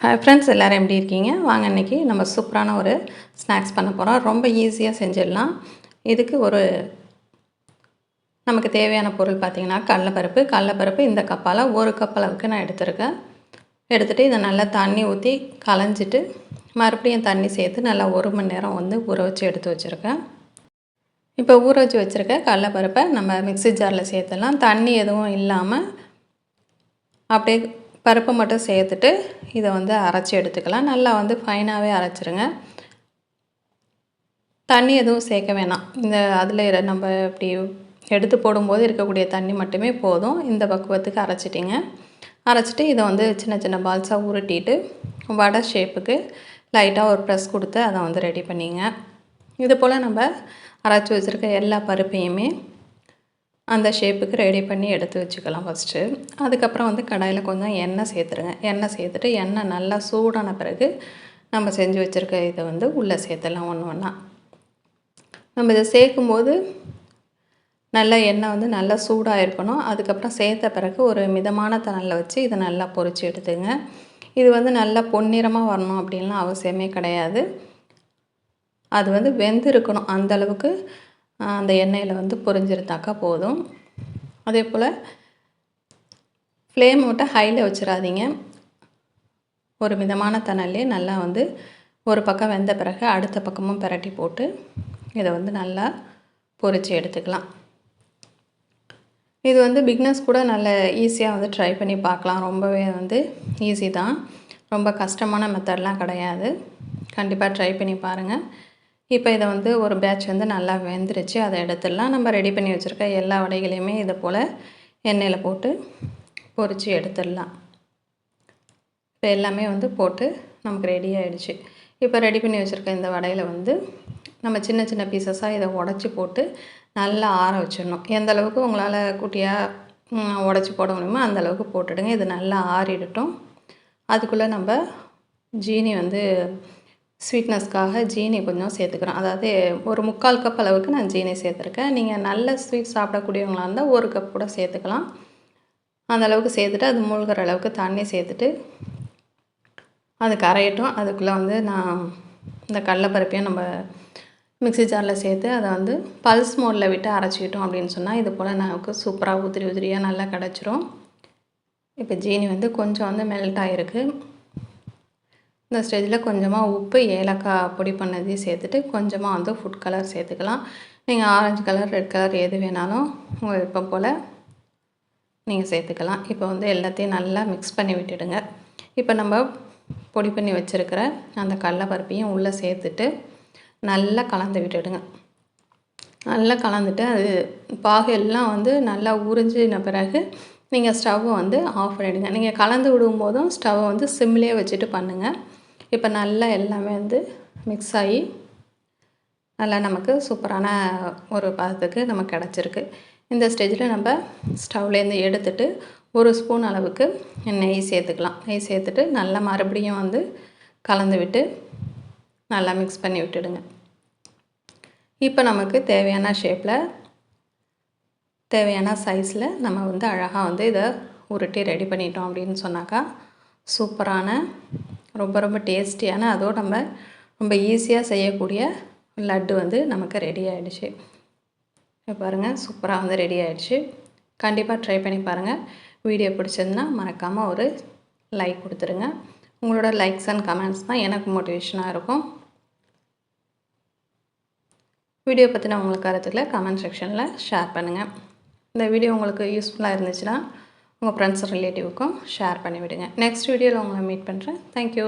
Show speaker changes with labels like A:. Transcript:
A: Friends எல்லோரும் எப்படி இருக்கீங்க? வாங்க இன்றைக்கி நம்ம சூப்பரான ஒரு ஸ்நாக்ஸ் பண்ண போகிறோம் ரொம்ப ஈஸியாக செஞ்சிடலாம். இதுக்கு ஒரு நமக்கு தேவையான பொருள் பார்த்திங்கன்னா கடலப்பருப்பு. கடலப்பருப்பு இந்த கப்பால் ஒரு கப் அளவுக்கு நான் எடுத்திருக்கேன். எடுத்துகிட்டு இதை நல்லா தண்ணி ஊற்றி களைஞ்சிட்டு மறுபடியும் தண்ணி சேர்த்து நல்லா ஒரு மணி நேரம் வந்து ஊற வச்சு எடுத்து வச்சுருக்கேன். இப்போ ஊற வச்சு வச்சுருக்க கடலப்பருப்பை நம்ம மிக்ஸி ஜாரில் சேர்த்துடலாம். தண்ணி எதுவும் இல்லாமல் அப்படியே பருப்பை மட்டும் சேர்த்துட்டு இதை வந்து அரைச்சி எடுத்துக்கலாம். நல்லா வந்து ஃபைனாகவே அரைச்சிருங்க. தண்ணி எதுவும் சேர்க்க வேணாம். இந்த அதில் நம்ம இப்படி எடுத்து போடும்போது இருக்கக்கூடிய தண்ணி மட்டுமே போதும். இந்த பக்குவத்துக்கு அரைச்சிட்டிங்க. அரைச்சிட்டு இதை வந்து சின்ன சின்ன பால்ஸாக உருட்டிட்டு வடை ஷேப்புக்கு லைட்டாக ஒரு ப்ரெஸ் கொடுத்து அதை வந்து ரெடி பண்ணிங்க. இது போல் நம்ம அரைச்சி வச்சுருக்க எல்லா பருப்பையுமே அந்த ஷேப்புக்கு ரெடி பண்ணி எடுத்து வச்சுக்கலாம் ஃபஸ்ட்டு அதுக்கப்புறம் வந்து கடாயில் கொஞ்சம் எண்ணெய் சேர்த்துருங்க. எண்ணெய் சேர்த்துட்டு எண்ணெய் நல்லா சூடான பிறகு நம்ம செஞ்சு வச்சுருக்க இதை வந்து உள்ளே சேர்த்துடலாம் ஒன்று ஒன்றா நம்ம இதை சேர்க்கும்போது நல்லா எண்ணெய் வந்து நல்லா சூடாக இருக்கணும் அதுக்கப்புறம் சேர்த்த பிறகு ஒரு மிதமான தணலில் வச்சு இதை நல்லா பொரித்து எடுத்துங்க. இது வந்து நல்லா பொன்னிறமாக வரணும் அப்படின்லாம் அவசியமே கிடையாது. அது வந்து வெந்து இருக்கணும் அந்தளவுக்கு அந்த எண்ணெயில் வந்து பொரிஞ்சிருந்தாக்கா போதும். அதே போல் ஃப்ளேம் மட்டும் ஹையில் வச்சிடாதீங்க ஒரு மிதமான தணல்லே நல்லா வந்து ஒரு பக்கம் வெந்த பிறகு அடுத்த பக்கமும் பிரட்டி போட்டு இதை வந்து நல்லா பொரித்து எடுத்துக்கலாம். இது வந்து பிக்னஸ் கூட நல்ல ஈஸியாக வந்து ட்ரை பண்ணி பார்க்கலாம். ரொம்பவே வந்து ஈஸி தான். ரொம்ப கஷ்டமான மெத்தட்லாம் கிடையாது. கண்டிப்பாக ட்ரை பண்ணி பாருங்கள் இப்போ இதை வந்து ஒரு பேட்ச் வந்து நல்லா வெந்துருச்சு. அதை எடுத்துடலாம். நம்ம ரெடி பண்ணி வச்சுருக்க எல்லா வடைகளையுமே இதை போல் எண்ணெயில் போட்டு பொரித்து எடுத்துடலாம். இப்போ எல்லாமே வந்து போட்டு நமக்கு ரெடி ஆகிடுச்சு இப்போ ரெடி பண்ணி வச்சுருக்க இந்த வடையில் வந்து நம்ம சின்ன சின்ன பீசஸாக இதை உடச்சி போட்டு நல்லா ஆற வச்சிடணும். எந்த அளவுக்கு உங்களால் குட்டியாக உடச்சி போட முடியுமோ அந்தளவுக்கு போட்டுடுங்க. இது நல்லா ஆறிடட்டும். அதுக்குள்ளே நம்ம ஜீனி வந்து ஸ்வீட்னஸ்க்காக ஜீனி கொஞ்சம் சேர்த்துக்கிறோம் அதாவது ஒரு முக்கால் கப் அளவுக்கு நான் ஜீனி சேர்த்துருக்கேன். நீங்கள் நல்ல ஸ்வீட் சாப்பிடக்கூடியவங்களாக இருந்தால் ஒரு கப் கூட சேர்த்துக்கலாம். அந்த அளவுக்கு சேர்த்துட்டு அது மூழ்கிற அளவுக்கு தண்ணி சேர்த்துட்டு அது கரையட்டும். அதுக்குள்ளே வந்து நான் இந்த கடலப்பருப்பையும் நம்ம மிக்ஸி ஜாரில் சேர்த்து அதை வந்து பல்ஸ் மோடில் விட்டு அரைச்சிக்கிட்டோம் அப்படின்னு சொன்னால் இது போல் நமக்கு சூப்பராக உதிரி உதிரியாக நல்லா கிடச்சிரும். இப்போ ஜீனி வந்து கொஞ்சம் வந்து மெல்ட் ஆகிருக்கு இந்த ஸ்டேஜில் கொஞ்சமாக உப்பு ஏலக்காய் பொடி பண்ணதையும் சேர்த்துட்டு கொஞ்சமாக வந்து ஃபுட் கலர் சேர்த்துக்கலாம். நீங்கள் ஆரஞ்சு கலர் ரெட் கலர் எது வேணாலும் உங்கள் விருப்பம் போல் நீங்கள் சேர்த்துக்கலாம். இப்போ வந்து எல்லாத்தையும் நல்லா மிக்ஸ் பண்ணி விட்டுடுங்க. இப்போ நம்ம பொடி பண்ணி வச்சுருக்கிற அந்த கடலப்பருப்பையும் உள்ளே சேர்த்துட்டு நல்லா கலந்து விட்டுடுங்க. நல்லா கலந்துட்டு அது பாகு எல்லாம் வந்து நல்லா உறிஞ்சின பிறகு நீங்கள் ஸ்டவ்வை வந்து ஆஃப் பண்ணிவிடுங்க நீங்கள் கலந்து விடும்போதும் ஸ்டவ்வை வந்து சிம்லேயே வச்சுட்டு பண்ணுங்கள் இப்போ நல்லா எல்லாமே வந்து மிக்ஸ் ஆகி நல்லா நமக்கு சூப்பரான ஒரு பதத்துக்கு நமக்கு கிடச்சிருக்கு. இந்த ஸ்டேஜில் நம்ம ஸ்டவ்லேருந்து எடுத்துட்டு ஒரு ஸ்பூன் அளவுக்கு நெய் சேர்த்துக்கலாம். நெய் சேர்த்துட்டு நல்லா மறுபடியும் வந்து கலந்து விட்டு நல்லா மிக்ஸ் பண்ணி விட்டுடுங்க. இப்போ நமக்கு தேவையான ஷேப்பில் தேவையான சைஸில் நம்ம வந்து அழகாக வந்து இதை உருட்டி ரெடி பண்ணிட்டோம் அப்படின்னு சொன்னாக்கா சூப்பரான ரொம்ப ரொம்ப டேஸ்டியான அதோ நம்ம ரொம்ப ஈஸியாக செய்யக்கூடிய லட்டு வந்து நமக்கு ரெடி ஆகிடுச்சு பாருங்கள் சூப்பராக வந்து ரெடி ஆகிடுச்சு கண்டிப்பாக ட்ரை பண்ணி பாருங்கள் வீடியோ பிடிச்சிருந்தா மறக்காமல் ஒரு லைக் கொடுத்துருங்க. உங்களோட லைக்ஸ் அண்ட் கமெண்ட்ஸ் தான் எனக்கு மோட்டிவேஷனாக இருக்கும். வீடியோ பற்றின உங்களுக்கு கருத்துக்களை கமெண்ட் செக்ஷனில் ஷேர் பண்ணுங்கள் இந்த வீடியோ உங்களுக்கு யூஸ்ஃபுல்லாக இருந்துச்சுன்னா உங்கள் ஃப்ரெண்ட்ஸ் ரிலேட்டிவுக்கும் ஷேர் பண்ணிவிடுங்க. நெக்ஸ்ட் வீடியோவில் உங்களை மீட் பண்ணுறேன் தேங்க்யூ